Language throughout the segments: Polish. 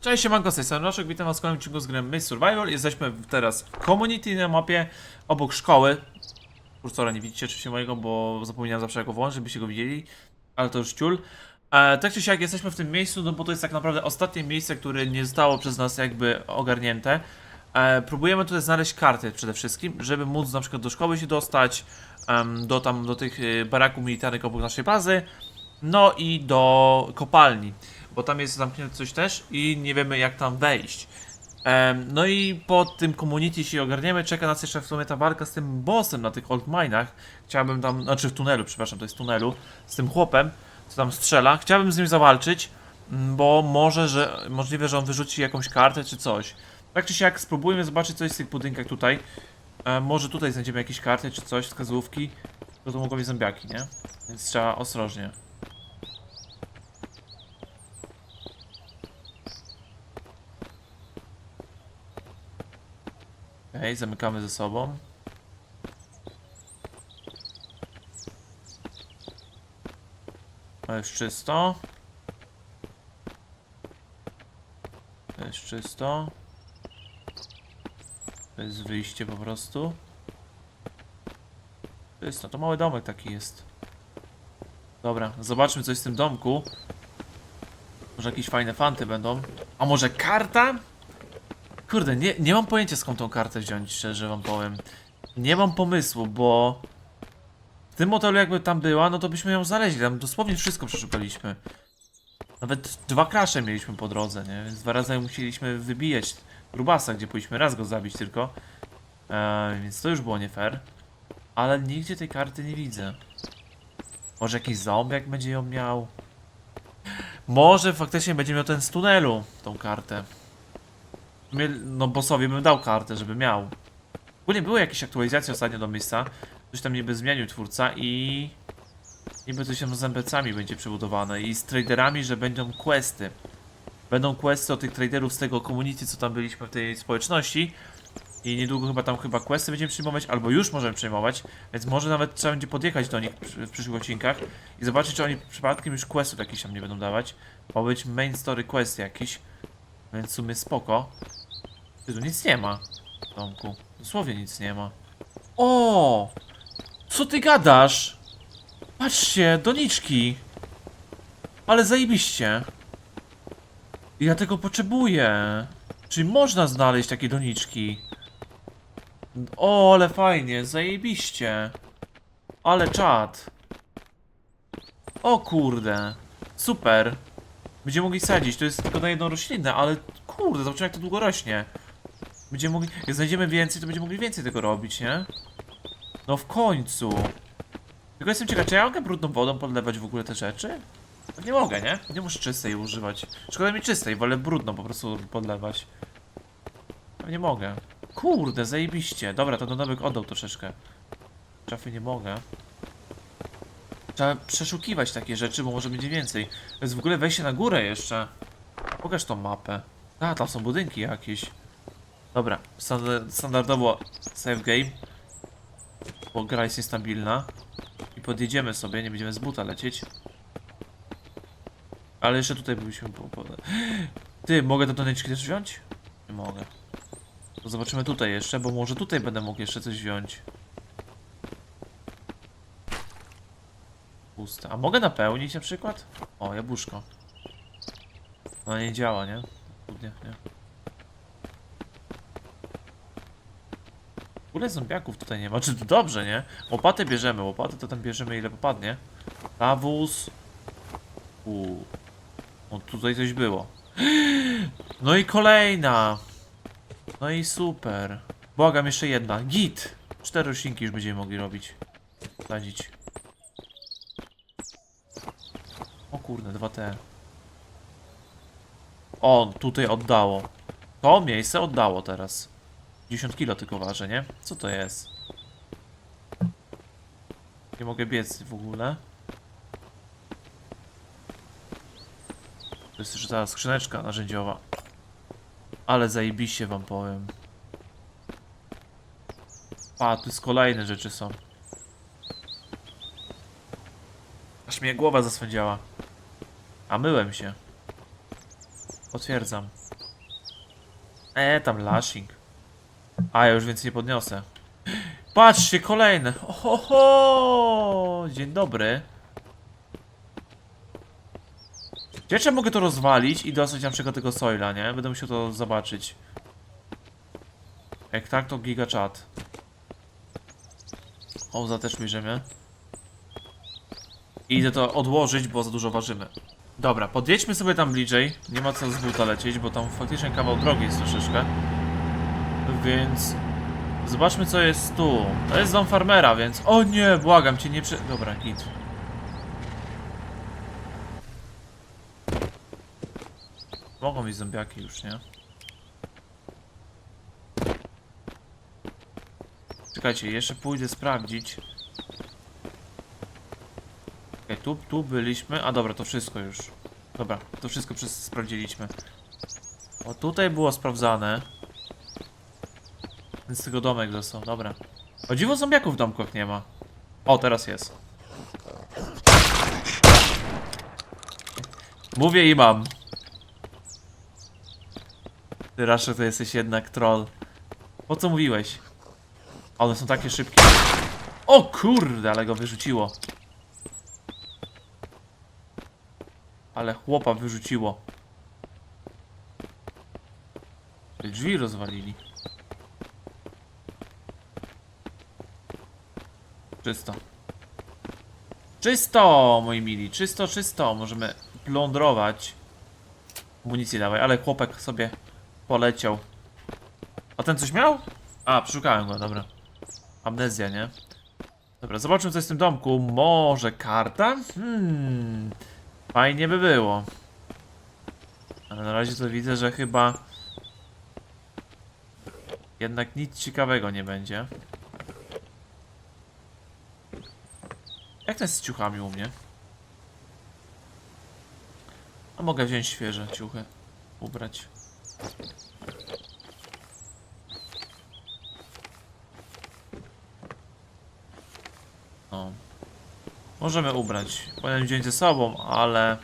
Cześć, siemanko, z tej strony witam was w kolejnym odcinku z grą Maze Survival. Jesteśmy teraz w community na mapie, obok szkoły. Kursora nie widzicie oczywiście mojego, bo zapomniałem zawsze go włączyć, żebyście go widzieli, ale to już ciul. E, tak czy siak jesteśmy w tym miejscu, no bo to jest tak naprawdę ostatnie miejsce, które nie zostało przez nas jakby ogarnięte. E, próbujemy tutaj znaleźć karty przede wszystkim, żeby móc na przykład do szkoły się dostać, em, do tam, do tych y, baraków militarnych obok naszej bazy, no i do kopalni, bo tam jest zamknięte coś też i nie wiemy jak tam wejść. No i po tym community się ogarniemy, czeka nas jeszcze w sumie ta walka z tym bossem na tych old minach. Chciałbym tam, znaczy w tunelu, przepraszam, to jest tunelu, z tym chłopem, co tam strzela. Chciałbym z nim zawalczyć, mm, bo może, że możliwe, że on wyrzuci jakąś kartę czy coś. Tak czy siak spróbujmy zobaczyć co jest w tych budynkach tutaj. E, może tutaj znajdziemy jakieś karty czy coś, wskazówki. To to mogą być zombiaki, nie? Więc trzeba ostrożnie. Okej, zamykamy ze sobą. To jest czysto. To jest czysto. To jest wyjście po prostu. Czysto, to mały domek taki jest. Dobra, zobaczmy co jest w tym domku. Może jakieś fajne fanty będą. A może karta? Kurde, nie, nie mam pojęcia skąd tą kartę wziąć, szczerze wam powiem. Nie mam pomysłu, bo w tym motelu jakby tam była, no to byśmy ją znaleźli. Tam dosłownie wszystko przeszukaliśmy. Nawet dwa krasze mieliśmy po drodze, nie? Więc dwa razy musieliśmy wybijać grubasa, gdzie powinniśmy raz go zabić tylko. Eee, więc to już było nie fair. Ale nigdzie tej karty nie widzę. Może jakiś zombiak będzie ją miał? Może faktycznie będzie miał ten z tunelu, tą kartę. No bossowi bym dał kartę, żeby miał. Ogólnie były jakieś aktualizacje ostatnio do miejsca. Coś tam niby zmienił twórca i... Niby coś tam z NPC-ami będzie przebudowane i z traderami, że będą questy. Będą questy od tych traderów z tego community, co tam byliśmy w tej społeczności. I niedługo chyba tam chyba questy będziemy przyjmować, albo już możemy przyjmować, więc może nawet trzeba będzie podjechać do nich w przyszłych odcinkach i zobaczyć, czy oni przypadkiem już questów jakichś tam nie będą dawać. Ma być main story quest jakiś, więc w sumie spoko. Ty, tu nic nie ma w domku. Dosłownie nic nie ma. O! Co ty gadasz? Patrzcie, doniczki. Ale zajebiście. Ja tego potrzebuję. Czyli można znaleźć takie doniczki. O, ale fajnie, zajebiście. Ale czad. O kurde. Super. Będziemy mogli sadzić, to jest tylko na jedną roślinę, ale kurde, zobaczymy jak to długo rośnie. Będziemy mogli, jak znajdziemy więcej, to będziemy mogli więcej tego robić, nie? No w końcu. Tylko jestem ciekaw, czy ja mogę brudną wodą podlewać w ogóle te rzeczy? No nie mogę, nie? Nie muszę czystej używać. Szkoda mi czystej, wolę brudną po prostu podlewać. No nie mogę. Kurde, zajebiście. Dobra, to Donowyk oddał troszeczkę. Szafy nie mogę. Trzeba przeszukiwać takie rzeczy, bo może będzie więcej. Jest w ogóle wejście na górę jeszcze. Pokaż tą mapę. A, tam są budynki jakieś. Dobra, standard, standardowo save game. Bo gra jest niestabilna. I podjedziemy sobie, nie będziemy z buta lecieć. Ale jeszcze tutaj byliśmy po, po... Ty, mogę te doniczki też wziąć? Nie mogę. To zobaczymy tutaj jeszcze, bo może tutaj będę mógł jeszcze coś wziąć. Puste. A mogę napełnić na przykład? O, jabłuszko. No nie działa, nie? Trudnie, nie? Ogóle zombiaków tutaj nie ma. Czy to dobrze, nie? Łopatę bierzemy, łopatę to tam bierzemy ile popadnie. Lawus. Uuu. O, tutaj coś było. No i kolejna. No i super. Błagam, jeszcze jedna. Git. Cztery roślinki już będziemy mogli robić. Sadzić. O kurde, dwa te. O, tutaj oddało. To miejsce oddało teraz. 10 kilo tylko waży, nie? Co to jest? Nie mogę biec w ogóle. To jest jeszcze ta skrzyneczka narzędziowa. Ale zajebiście wam powiem. A, tu jest kolejne rzeczy są. Aż mnie głowa zaswędziała. A myłem się. Potwierdzam. E, tam lashing. A, ja już więcej nie podniosę. Patrzcie, kolejne. Ohoho! Dzień dobry. Jeszcze mogę to rozwalić i dostać na przykład tego soila, nie? Będę musiał to zobaczyć. Jak tak, to giga chat. O, za też bierzemy. I idę to odłożyć, bo za dużo ważymy. Dobra, podjedźmy sobie tam bliżej. Nie ma co z buta lecieć, bo tam faktycznie kawał drogi jest troszeczkę. Więc... Zobaczmy co jest tu. To jest dom farmera, więc... O nie, błagam cię, nie prze... Dobra, git. Mogą być zombiaki już, nie? Czekajcie, jeszcze pójdę sprawdzić. Okej, tu, tu byliśmy. A dobra, to wszystko już. Dobra, to wszystko sprawdziliśmy. O, tutaj było sprawdzane. Więc tego domek został, dobra. O dziwo zombiaków w domkach nie ma. O, teraz jest. Mówię i mam. Ty Raszo, to jesteś jednak troll. Po co mówiłeś? One są takie szybkie. O kurde, ale go wyrzuciło. Ale chłopa wyrzuciło. Drzwi rozwalili. Czysto. Czysto, moi mili. Czysto, czysto. Możemy plądrować. Amunicję dawaj, ale chłopak sobie poleciał. A ten coś miał? A, przeszukałem go, dobra. Amnezja, nie? Dobra, zobaczmy co jest w tym domku. Może karta? Hmm. Fajnie by było. Ale na razie to widzę, że chyba... Jednak nic ciekawego nie będzie. To jest z ciuchami u mnie? A mogę wziąć świeże ciuchy. Ubrać. No. Możemy ubrać. Powinien wziąć ze sobą, ale...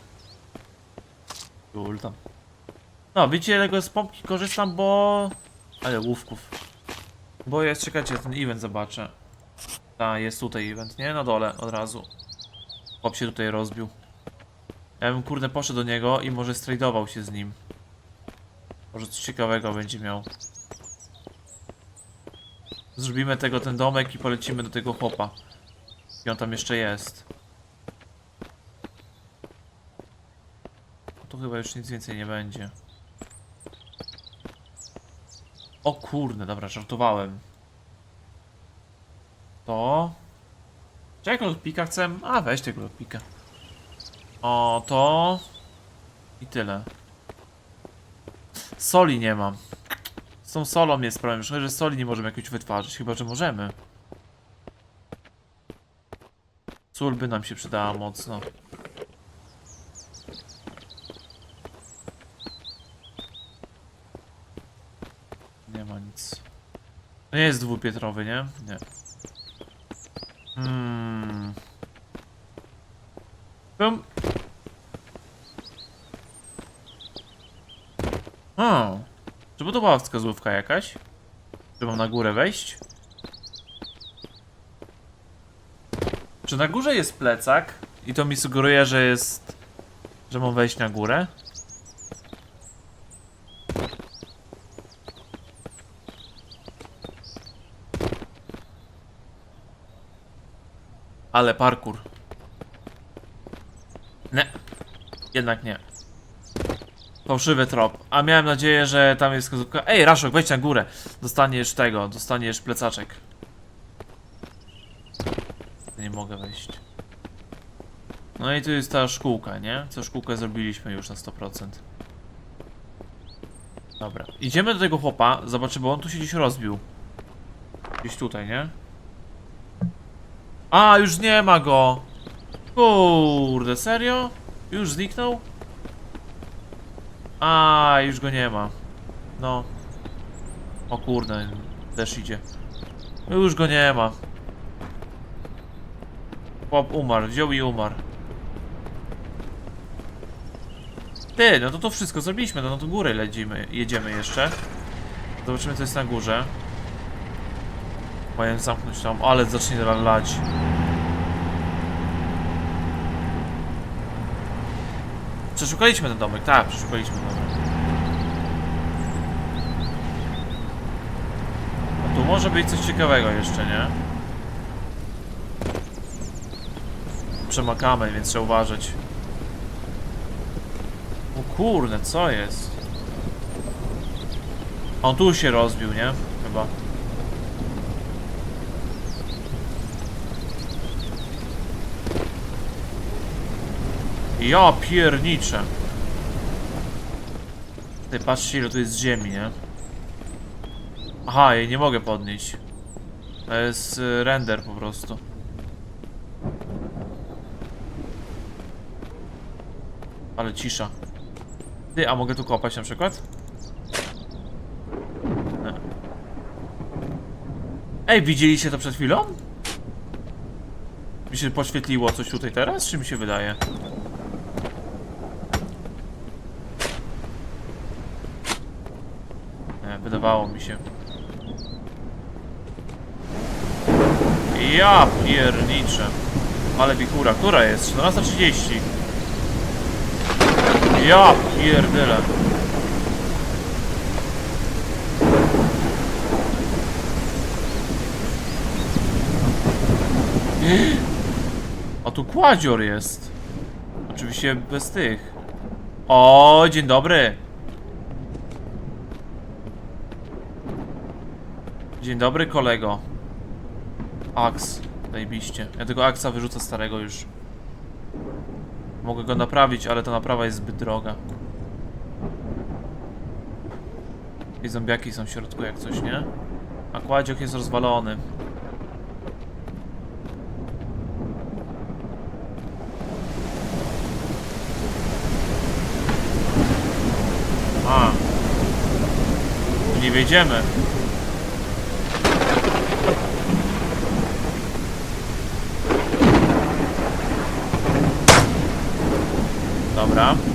Ulta. No, widzicie, tego z pompki korzystam, bo... Ale łówków. Bo jest, czekajcie, ten event zobaczę. A, jest tutaj event, nie? Na dole, od razu. Chłop się tutaj rozbił. Ja bym, kurde, poszedł do niego i może stradował się z nim. Może coś ciekawego będzie miał. Zrobimy tego ten domek i polecimy do tego chłopa. I on tam jeszcze jest. Tu chyba już nic więcej nie będzie. O kurde, dobra, żartowałem. To... Czego pika chcę? A, weź tego pika. O, to... I tyle. Soli nie mam. Z tą solą jest problem. Szkoda, że soli nie możemy jakoś wytwarzać. Chyba, że możemy. Sól by nam się przydała mocno. Nie ma nic. Nie jest dwupietrowy, nie? Nie. Hmm. Bum. O. Czy to była wskazówka jakaś? Czy mam na górę wejść? Czy na górze jest plecak? I to mi sugeruje, że jest... Że mam wejść na górę? Ale parkour. Nie. Jednak nie. Fałszywy trop. A miałem nadzieję, że tam jest wskazówka. Ej, Raszok, wejdź na górę. Dostaniesz tego, dostaniesz plecaczek. Nie mogę wejść. No i tu jest ta szkółka, nie? Co szkółkę zrobiliśmy już na 100%. Dobra. Idziemy do tego chłopa. Zobaczymy, bo on tu się gdzieś rozbił. Gdzieś tutaj, nie? A, już nie ma go! Kurde, serio? Już zniknął? A, już go nie ma. No. O kurde, też idzie. Już go nie ma. Chłop umarł, wziął i umarł. Ty, no to to wszystko zrobiliśmy, no, to górę lecimy, jedziemy jeszcze. Zobaczymy co jest na górze. Mają zamknąć tam, ale zacznie lać. Przeszukaliśmy ten domek, tak, przeszukaliśmy domek. A tu może być coś ciekawego jeszcze, nie? Przemakamy, więc trzeba uważać. O kurde, co jest? On tu się rozbił, nie? Chyba. Ja pierniczę. Ty patrzcie ile tu jest ziemi, nie? Aha, jej nie mogę podnieść. To jest y, render po prostu. Ale cisza. Ty, a mogę tu kopać na przykład? Nie. Ej, widzieliście to przed chwilą? Mi się poświetliło coś tutaj teraz, czy mi się wydaje? Nie, wydawało mi się. Ja pierniczę. Ale wichura, która jest? 14.30. Ja pierdyle. A tu kładzior jest. Oczywiście bez tych. O, dzień dobry. Dzień dobry, kolego. Aks. Zajebiście. Ja tego aksa wyrzucę starego już. Mogę go naprawić, ale ta naprawa jest zbyt droga. I zombiaki są w środku jak coś, nie? A kładziok jest rozwalony. A. Tu nie wjedziemy. Dobra.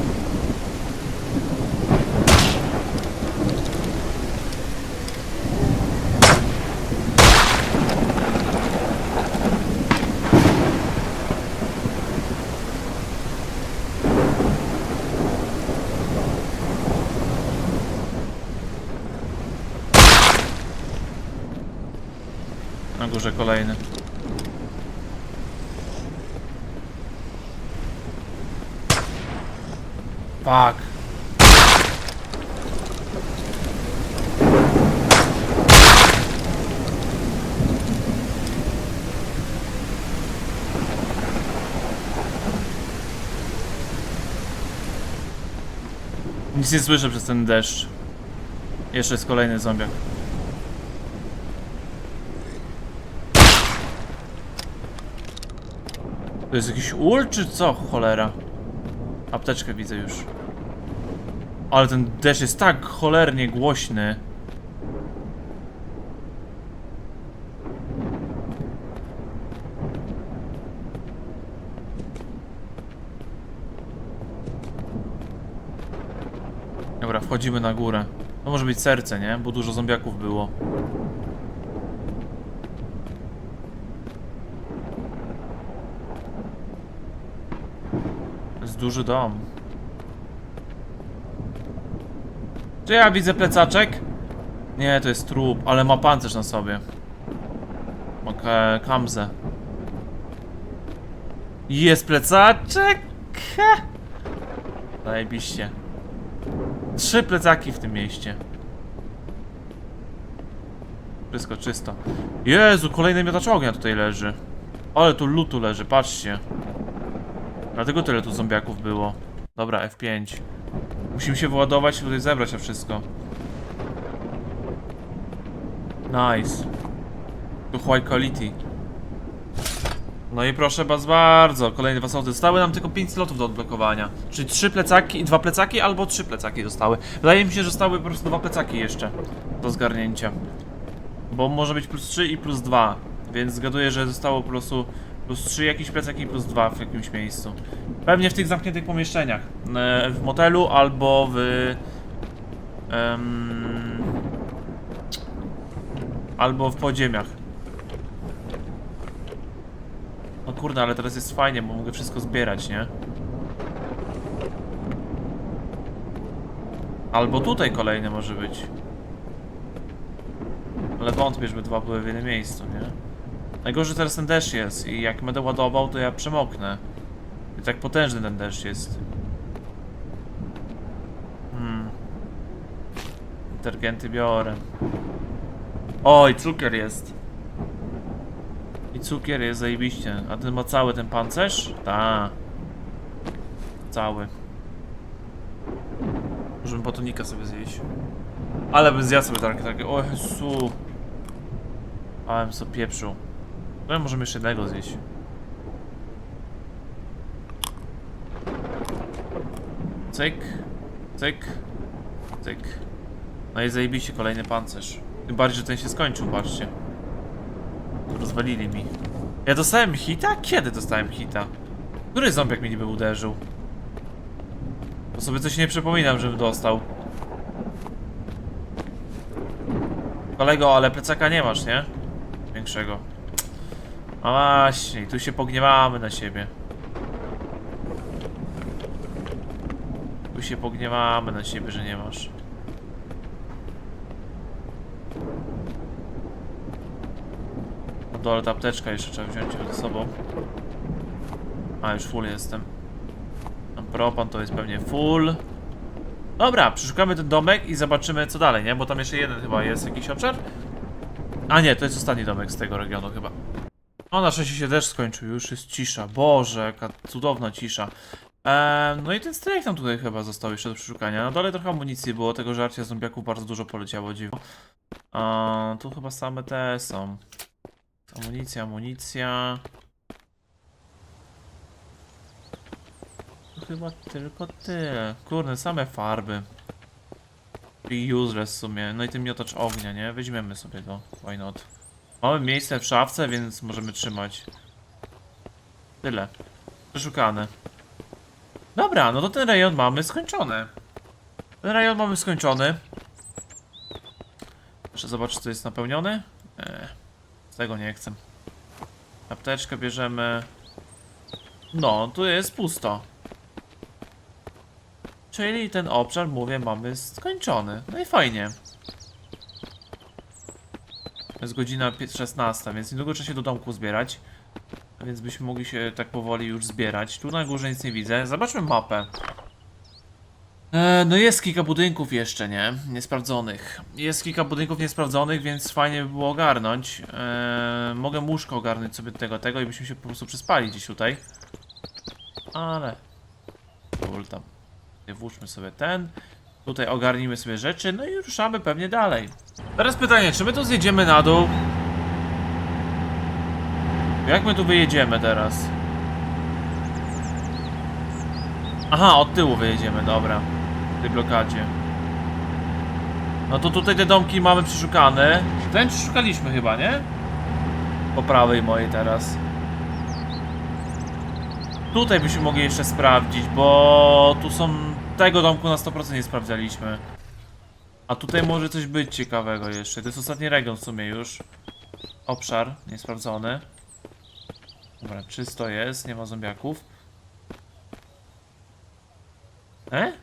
Fuck. Nic nie słyszę przez ten deszcz. Jeszcze jest kolejny zombiak. To jest jakiś ul czy co? Cholera. Apteczkę widzę już. Ale ten deszcz jest tak cholernie głośny. Dobra, wchodzimy na górę. To może być serce, nie? Bo dużo zombiaków było. Duży dom. Czy ja widzę plecaczek? Nie, to jest trup, ale ma pancerz na sobie. Ma ka kamzę. Jest plecaczek! Ha! Trzy plecaki w tym mieście. Wszystko czysto. Jezu, kolejny miotacz ognia tutaj leży. Ale tu lutu leży, patrzcie. Dlatego tyle tu zombiaków było. Dobra, F5. Musimy się wyładować i tutaj zebrać to wszystko. Nice. To high quality. No i proszę was bardzo, kolejne dwa sloty. Zostały nam tylko 5 slotów do odblokowania. Czyli 3 plecaki, dwa plecaki albo 3 plecaki zostały. Wydaje mi się, że zostały po prostu dwa plecaki jeszcze do zgarnięcia. Bo może być plus 3 i plus 2. Więc zgaduję, że zostało po prostu plus 3 jakieś plecaki i plus 2 w jakimś miejscu. Pewnie w tych zamkniętych pomieszczeniach. E, W motelu albo w... em, albo w podziemiach. No kurde, ale teraz jest fajnie, bo mogę wszystko zbierać, nie? Albo tutaj kolejne może być. Ale wątpię, żeby dwa były w jednym miejscu, nie? Najgorzej teraz ten deszcz jest i jak będę ładował, to ja przemoknę. I tak potężny ten deszcz jest. Hmm. Detergenty biorę. Oj, cukier jest. I cukier jest zajebiście. A ten ma cały ten pancerz? Ta. Cały. Możemy batonika sobie zjeść. Ale bym zjadł sobie takie, takie, o Jezu. Ale bym sobie pieprzył. No możemy jeszcze jednego zjeść. Cyk, cyk, cyk. No i zajebiście kolejny pancerz. Tym bardziej, że ten się skończył, patrzcie. Rozwalili mi. Ja dostałem hita? Kiedy dostałem hita? Który zombiak mi niby uderzył? Bo sobie coś nie przypominam, żebym dostał. Kolego, ale plecaka nie masz, nie? Większego. A właśnie, i tu się pogniewamy na siebie. Tu się pogniewamy na siebie, że nie masz. Na dole ta apteczka jeszcze trzeba wziąć ze sobą. A, już full jestem. Tam propan to jest pewnie full. Dobra, przeszukamy ten domek i zobaczymy co dalej, nie? Bo tam jeszcze jeden chyba jest jakiś obszar. A nie, to jest ostatni domek z tego regionu chyba. O, na szczęście się deszcz skończył, już jest cisza. Boże, jaka cudowna cisza. Eee, no i ten strajk tam tutaj chyba został jeszcze do przeszukania. Na dole trochę amunicji było, tego żarcia zombiaków bardzo dużo poleciało, dziwo. Eee, tu chyba same te są. Amunicja, amunicja. To chyba tylko tyle. Kurde, same farby. I useless w sumie. No i ten miotacz ognia, nie? Weźmiemy sobie go. Why not? Mamy miejsce w szafce, więc możemy trzymać. Tyle. Przeszukane. Dobra, no to ten rejon mamy skończony. Ten rejon mamy skończony. Jeszcze zobaczyć, co jest napełnione. Eee, z tego nie chcę. Apteczkę bierzemy. No, tu jest pusto. Czyli ten obszar, mówię, mamy skończony. No i fajnie. Jest godzina pię- 16, więc niedługo trzeba się do domku zbierać. Więc byśmy mogli się tak powoli już zbierać. Tu na górze nic nie widzę. Zobaczmy mapę. E, no jest kilka budynków jeszcze, nie? Niesprawdzonych. Jest kilka budynków niesprawdzonych, więc fajnie by było ogarnąć. E, mogę łóżko ogarnąć sobie tego, tego i byśmy się po prostu przespali gdzieś tutaj. Ale... Kul tam. Włóżmy sobie ten. Tutaj ogarnijmy sobie rzeczy, no i ruszamy pewnie dalej. Teraz pytanie, czy my tu zjedziemy na dół? Jak my tu wyjedziemy teraz? Aha, od tyłu wyjedziemy, dobra. W tej blokadzie. No to tutaj te domki mamy przeszukane. Ten przeszukaliśmy chyba, nie? Po prawej mojej teraz. Tutaj byśmy mogli jeszcze sprawdzić, bo tu są... Tego domku na 100% nie sprawdzaliśmy. A tutaj może coś być ciekawego jeszcze. To jest ostatni region w sumie już. Obszar niesprawdzony. Dobra, czysto jest, nie ma zombiaków. E?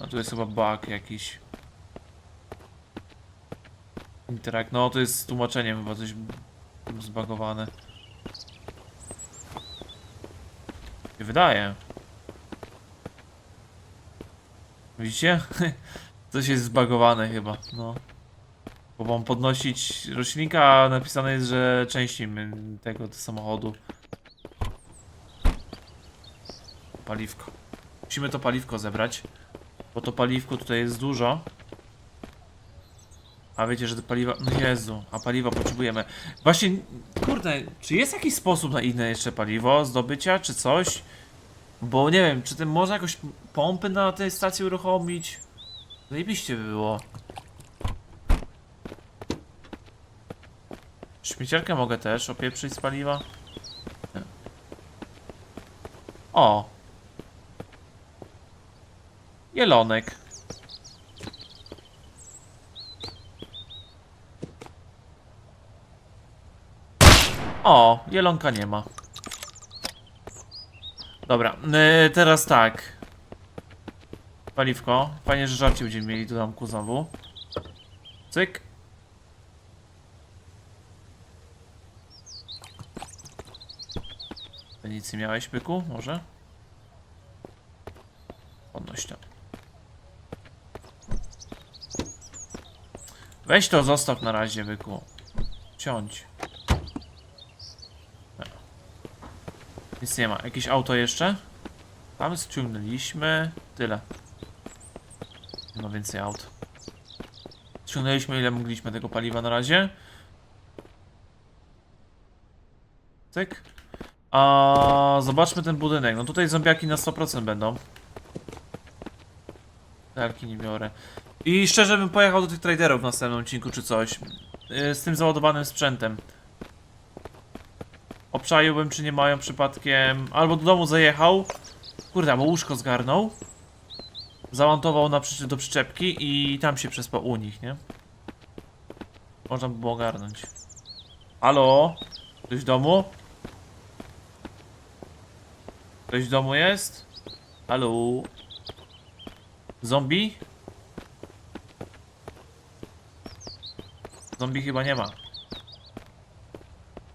A tu jest chyba bug jakiś. Interak, no to jest z tłumaczeniem chyba coś zbagowane. Się wydaje. Widzicie? Coś jest zbagowane chyba, no. Bo mam podnosić roślinka, a napisane jest, że części my- tego samochodu. Paliwko. Musimy to paliwko zebrać. Bo to paliwko tutaj jest dużo. A wiecie, że to paliwa... No Jezu, a paliwa potrzebujemy. Właśnie, kurde, czy jest jakiś sposób na inne jeszcze paliwo zdobycia, czy coś? Bo nie wiem, czy ten można jakoś pompy na tej stacji uruchomić? Zajebiście by było. Śmieciarkę mogę też opieprzyć z paliwa. Nie. O! Jelonek. O, jelonka nie ma. Dobra, yy, teraz tak. Paliwko. Fajnie, że żarcie będziemy mieli do domku znowu. Cyk. Nic miałeś, byku? Może? Podnoś to. Weź to, zostaw na razie, byku. Ciąć. Nic nie ma. Jakieś auto jeszcze? Tam ściągnęliśmy. Tyle. Nie ma więcej aut. Ściągnęliśmy ile mogliśmy tego paliwa na razie. Cyk. A zobaczmy ten budynek. No tutaj zombiaki na 100% będą. Talki nie biorę. I szczerze bym pojechał do tych traderów w następnym odcinku czy coś. Yy, Z tym załadowanym sprzętem. Obczaiłbym czy nie mają przypadkiem. Albo do domu zajechał. Kurde, albo łóżko zgarnął. Zamontował na przy... do przyczepki i tam się przespał u nich, nie? Można by było ogarnąć. Halo? Ktoś w domu? Ktoś w domu jest? Halo? Zombie? Zombie chyba nie ma.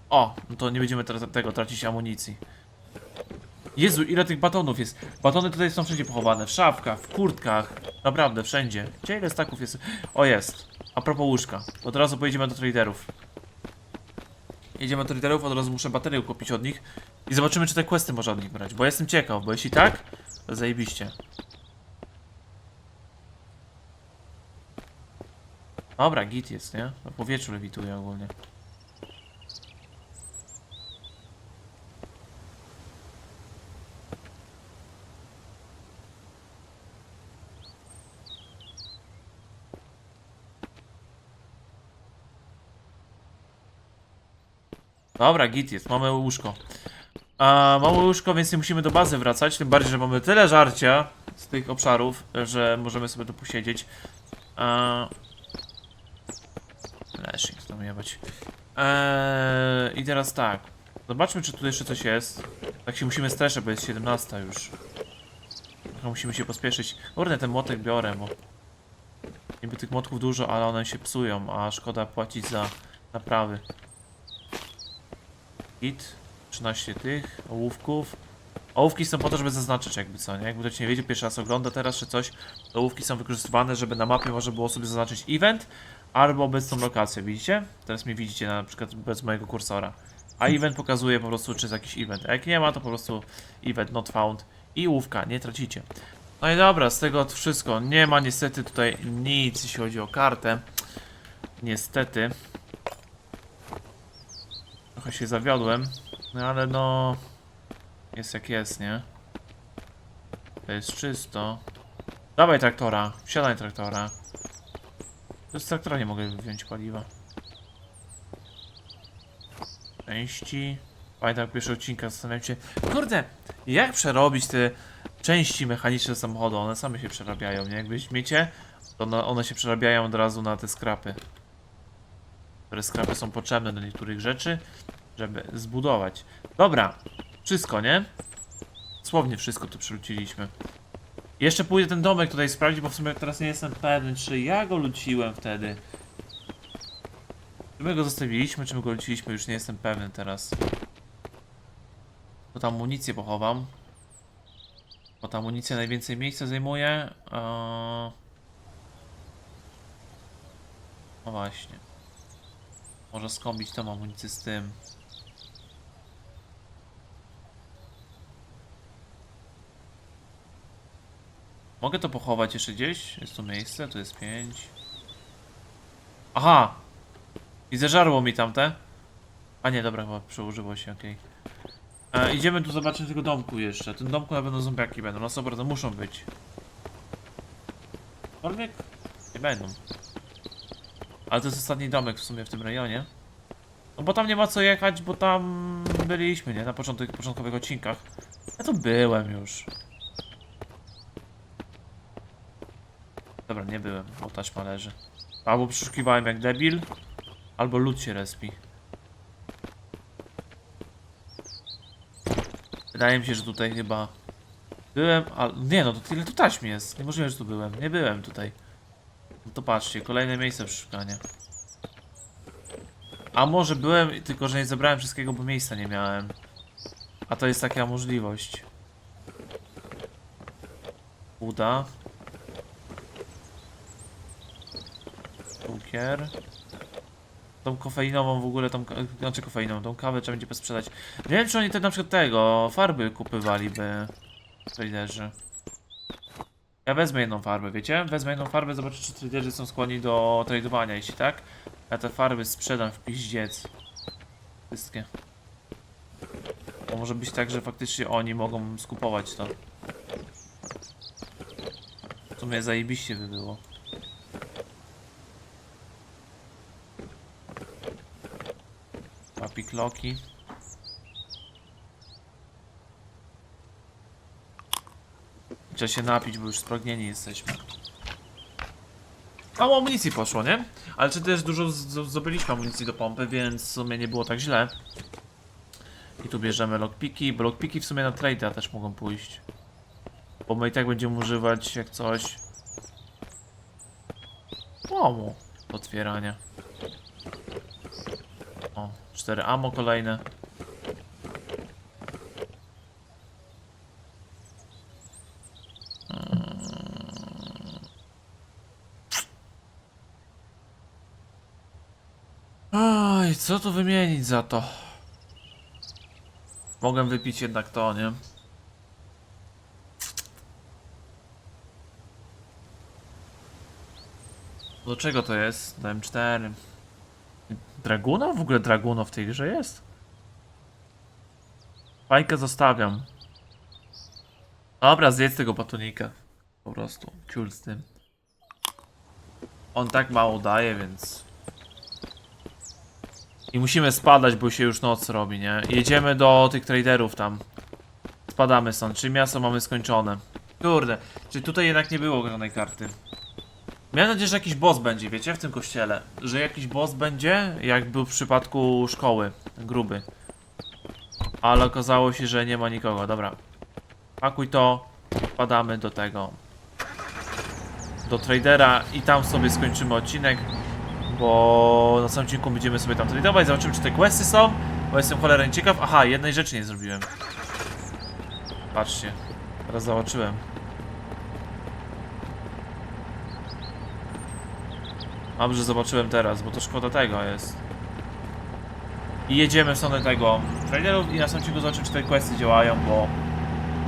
O, no to nie będziemy teraz tego tracić amunicji. Jezu, ile tych batonów jest. Batony tutaj są wszędzie pochowane. W szafkach, w kurtkach. Naprawdę, wszędzie. Gdzie ile staków jest? O, jest. A propos łóżka. Od razu pojedziemy do traderów. Jedziemy do traderów, od razu muszę baterię kupić od nich. I zobaczymy, czy te questy można od nich brać. Bo jestem ciekaw, bo jeśli tak, to zajebiście. Dobra, git jest, nie? Na powietrzu lewituje ogólnie. Dobra, git jest, mamy łóżko. A, mamy łóżko, więc nie musimy do bazy wracać, tym bardziej, że mamy tyle żarcia z tych obszarów, że możemy sobie tu posiedzieć. A... Lesznik, to jebać. Eee, I teraz tak. Zobaczmy, czy tu jeszcze coś jest. Tak się musimy streszać, bo jest 17 już. Trochę musimy się pospieszyć. Kurde, ten młotek biorę, bo... Niby tych młotków dużo, ale one się psują, a szkoda płacić za naprawy. Git. 13 tych ołówków. Ołówki są po to, żeby zaznaczyć jakby co, nie? Jakby ktoś nie wiedział, pierwszy raz ogląda teraz czy coś, to ołówki są wykorzystywane, żeby na mapie można było sobie zaznaczyć event albo obecną lokację, widzicie? Teraz mnie widzicie na przykład bez mojego kursora. A event pokazuje po prostu, czy jest jakiś event. A jak nie ma, to po prostu event not found i ołówka, nie tracicie. No i dobra, z tego wszystko. Nie ma niestety tutaj nic, jeśli chodzi o kartę. Niestety. Trochę się zawiodłem. No ale no... Jest jak jest, nie? To jest czysto. Dawaj traktora, wsiadaj traktora. To z traktora nie mogę wziąć paliwa. Części. Pamiętam pierwszy odcinka zastanawiam się, kurde, jak przerobić te części mechaniczne samochodu? One same się przerabiają, nie? Jak weźmiecie, to one się przerabiają od razu na te skrapy. Które są potrzebne do niektórych rzeczy, żeby zbudować. Dobra, wszystko, nie? Dosłownie wszystko tu przerzuciliśmy. Jeszcze pójdę ten domek tutaj sprawdzić, bo w sumie teraz nie jestem pewny, czy ja go luciłem wtedy. Czy my go zostawiliśmy, czy my go luciliśmy, już nie jestem pewny teraz. Bo tam amunicję pochowam. Bo ta amunicja najwięcej miejsca zajmuje. Eee... No właśnie. Może skąpić tą amunicję z tym. Mogę to pochować jeszcze gdzieś? Jest tu miejsce, tu jest 5. Aha! I zeżarło mi tamte. A nie, dobra, chyba przełożyło się, okej. E, Idziemy tu zobaczyć tego domku jeszcze. Tym domku na pewno zombiaki będą. No super, to muszą być. Aczkolwiek nie będą. Ale to jest ostatni domek w sumie w tym rejonie. No bo tam nie ma co jechać, bo tam byliśmy, nie? Na początek, początkowych odcinkach. Ja tu byłem już. Dobra, nie byłem, bo taśma leży. Albo przeszukiwałem jak debil, albo lód się respi. Wydaje mi się, że tutaj chyba byłem, ale nie no, to tyle tu taśm jest. Niemożliwe, że tu byłem. Nie byłem tutaj. To patrzcie, kolejne miejsce przeszukania. A może byłem, tylko że nie zebrałem wszystkiego, bo miejsca nie miałem. A to jest taka możliwość. Uda. Cukier. Tą kofeinową w ogóle, tą, znaczy kofeinową, tą kawę trzeba będzie posprzedać. Nie wiem, czy oni te na przykład tego, farby kupywaliby traderzy. Ja wezmę jedną farbę, wiecie? Wezmę jedną farbę, zobaczę, czy traderzy są skłonni do tradowania. Jeśli tak, ja te farby sprzedam w piździec. Wszystkie. Bo może być tak, że faktycznie oni mogą skupować to. W sumie zajebiście by było. Papikloki. Trzeba się napić, bo już spragnieni jesteśmy. Mało amunicji poszło, nie? Ale czy też dużo zdobyliśmy amunicji do pompy, więc w sumie nie było tak źle. I tu bierzemy lockpiki, bo lockpiki w sumie na trade'a też mogą pójść. Bo my i tak będziemy używać jak coś. Łomu otwierania. O, cztery ammo kolejne. Oj, co tu wymienić za to? Mogę wypić jednak to, nie? Do czego to jest? Do M4. Draguno? W ogóle Draguno w tej grze jest? Fajkę zostawiam. Dobra, zjedz tego batonika. Po prostu. Ciul z tym. On tak mało daje, więc... I musimy spadać, bo się już noc robi, nie? Jedziemy do tych traderów tam. Spadamy stąd. Czyli miasto mamy skończone. Kurde, czyli tutaj jednak nie było żadnej karty. Miałem nadzieję, że jakiś boss będzie, wiecie, w tym kościele. Że jakiś boss będzie, jak był w przypadku szkoły. Gruby. Ale okazało się, że nie ma nikogo. Dobra. Pakuj to. Wpadamy do tego. Do tradera i tam sobie skończymy odcinek. Bo na samym odcinku będziemy sobie tam tradować. Zobaczymy, czy te questy są. Bo jestem cholernie ciekaw. Aha, jednej rzeczy nie zrobiłem. Patrzcie. Teraz zobaczyłem. Dobrze, zobaczyłem teraz, bo to szkoda tego jest. I jedziemy w stronę tego trailerów i na samym odcinku zobaczymy, czy te questy działają, bo...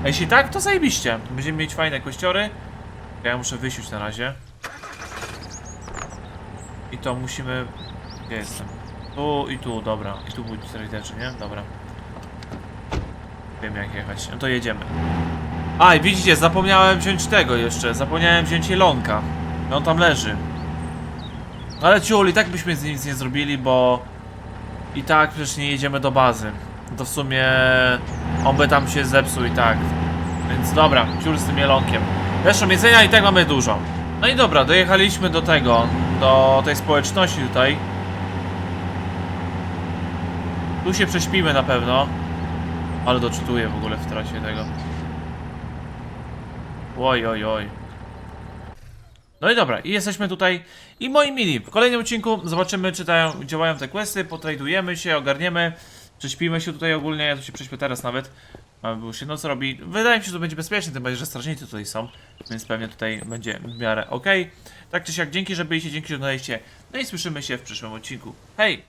A jeśli tak, to zajebiście. Będziemy mieć fajne kościory. Ja muszę wysiąść na razie. To musimy... Gdzie jestem? Tu i tu, dobra. I tu budzi traderzy, nie? Dobra. Wiem jak jechać. No to jedziemy. A, i widzicie, zapomniałem wziąć tego jeszcze. Zapomniałem wziąć jelonka. I on tam leży. Ale ciul, i tak byśmy z nic nie zrobili, bo... I tak przecież nie jedziemy do bazy. To w sumie... On by tam się zepsuł i tak. Więc dobra, ciul z tym jelonkiem. Zresztą jedzenia i tak mamy dużo. No i dobra, dojechaliśmy do tego, do tej społeczności tutaj. Tu się prześpimy na pewno. Ale doczytuję w ogóle w trasie tego. Oj, oj, oj. No i dobra, i jesteśmy tutaj. I moi mili, w kolejnym odcinku zobaczymy, czy działają te questy, potradujemy się, ogarniemy. Prześpimy się tutaj ogólnie, ja tu się prześpię teraz nawet. Już się noc robi. Wydaje mi się, że to będzie bezpieczne, tym bardziej, że strażnicy tutaj są. Więc pewnie tutaj będzie w miarę ok. Tak czy siak, dzięki, że byliście, dzięki, że oglądaliście. No i słyszymy się w przyszłym odcinku. Hej!